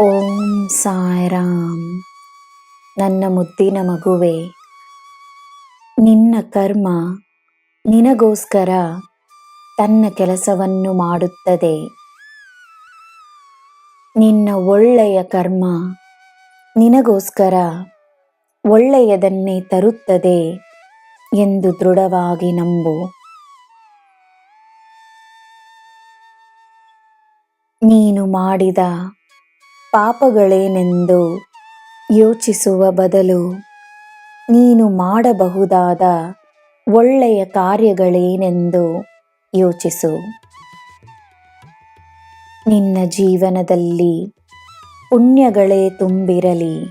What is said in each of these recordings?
ಓಂ ಸಾಯ್ರಾಮ್. ನನ್ನ ಮುದ್ದಿನ ಮಗುವೆ, ನಿನ್ನ ಕರ್ಮ ನಿನಗೋಸ್ಕರ ತನ್ನ ಕೆಲಸವನ್ನು ಮಾಡುತ್ತದೆ. ನಿನ್ನ ಒಳ್ಳೆಯ ಕರ್ಮ ನಿನಗೋಸ್ಕರ ಒಳ್ಳೆಯದನ್ನೇ ತರುತ್ತದೆ ಎಂದು ದೃಢವಾಗಿ ನಂಬು. ನೀನು ಮಾಡಿದ ಪಾಪಗಳೇನೆಂದು ಯೋಚಿಸುವ ಬದಲು ನೀನು ಮಾಡಬಹುದಾದ ಒಳ್ಳೆಯ ಕಾರ್ಯಗಳೇನೆಂದು ಯೋಚಿಸು. ನಿನ್ನ ಜೀವನದಲ್ಲಿ ಪುಣ್ಯಗಳೇ ತುಂಬಿರಲಿ.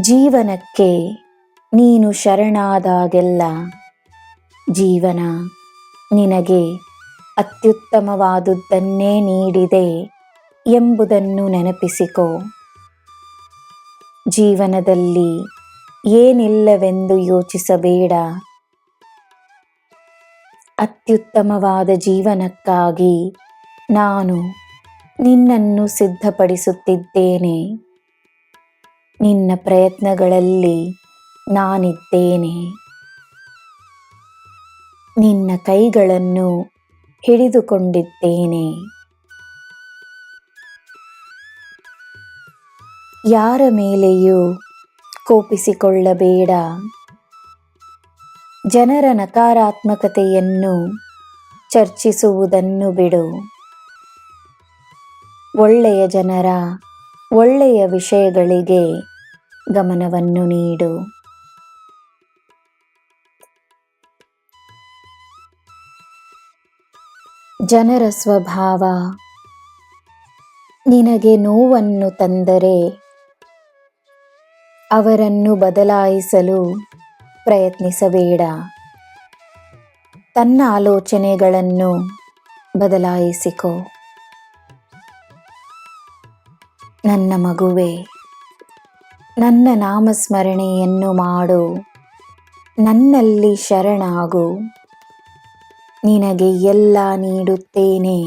ಜೀವನಕ್ಕೆ ನೀನು ಶರಣಾದಾಗೆಲ್ಲ ಜೀವನ ನಿನಗೆ ಅತ್ಯುತ್ತಮವಾದುದನ್ನೇ ನೀಡಿದೆ ಎಂಬುದನ್ನು ನೆನಪಿಸಿಕೋ. ಜೀವನದಲ್ಲಿ ಏನಿಲ್ಲವೆಂದು ಯೋಚಿಸಬೇಡ. ಅತ್ಯುತ್ತಮವಾದ ಜೀವನಕ್ಕಾಗಿ ನಾನು ನಿನ್ನನ್ನು ಸಿದ್ಧಪಡಿಸುತ್ತಿದ್ದೇನೆ. ನಿನ್ನ ಪ್ರಯತ್ನಗಳಲ್ಲಿ ನಾನಿದ್ದೇನೆ. ನಿನ್ನ ಕೈಗಳನ್ನು ಹಿಡಿದುಕೊಂಡಿದ್ದೇನೆ. ಯಾರ ಮೇಲೆಯೂ ಕೋಪಿಸಿಕೊಳ್ಳಬೇಡ. ಜನರ ನಕಾರಾತ್ಮಕತೆಯನ್ನು ಚರ್ಚಿಸುವುದನ್ನು ಬಿಡು. ಒಳ್ಳೆಯ ಜನರ ಒಳ್ಳೆಯ ವಿಷಯಗಳಿಗೆ ಗಮನವನ್ನು ನೀಡು. ಜನರ ಸ್ವಭಾವ. ನಿನಗೆ ನೋವನ್ನು ತಂದರೆ ಅವರನ್ನು ಬದಲಾಯಿಸಲು ಪ್ರಯತ್ನಿಸಬೇಡ. ತನ್ನ ಆಲೋಚನೆಗಳನ್ನು ಬದಲಾಯಿಸಿಕೋ. ನನ್ನ ಮಗುವೆ, ನನ್ನ ನಾಮಸ್ಮರಣೆಯನ್ನು ಮಾಡು. ನನ್ನಲ್ಲಿ ಶರಣಾಗು. ನಿನಗೆ ಎಲ್ಲ ನೀಡುತ್ತೇನೆ.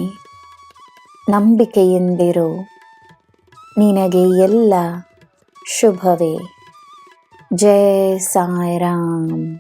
ನಂಬಿಕೆಯಿಂದಿರು. ನಿನಗೆ ಎಲ್ಲ ಶುಭವೇ. ಜಯ ಸಾಯಿರಾಮ್.